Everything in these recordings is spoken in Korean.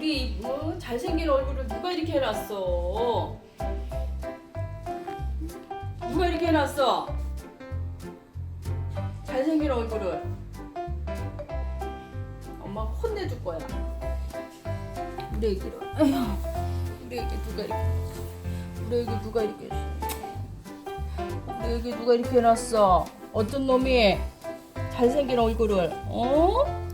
이 뭐, 잘생긴 얼굴을 누가 이렇게 해놨어? 누가 이렇게 해놨어? 잘생긴 얼굴을 엄마 혼내줄 거야. 우리 애기를 우리 애기 누가 이렇게 우리 애기 누가 이렇게 했어? 우리 애기 누가 이렇게 해놨어? 어떤 놈이 잘생긴 얼굴을 어?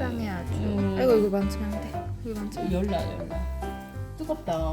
속상해 아주. 음. 아이고 이거 만지면 안 돼. 이거 만지면. 열나 열나 뜨겁다.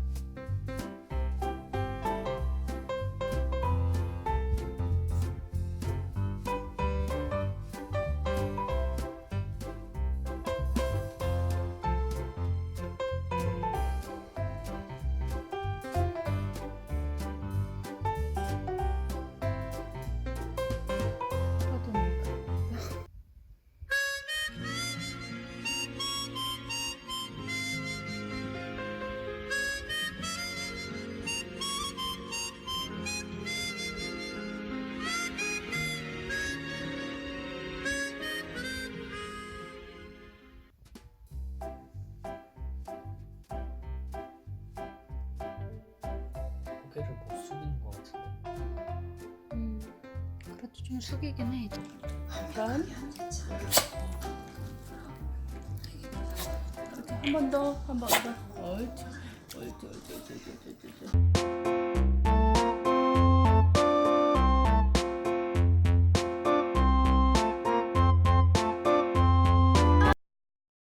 고개를 못 숙이는 것 같은데. 음, 그래도 좀 숙이긴 해. 그럼 한 번 더, 한 번 더. 옳지, 옳지, 옳지, 옳지, 옳지, 옳지.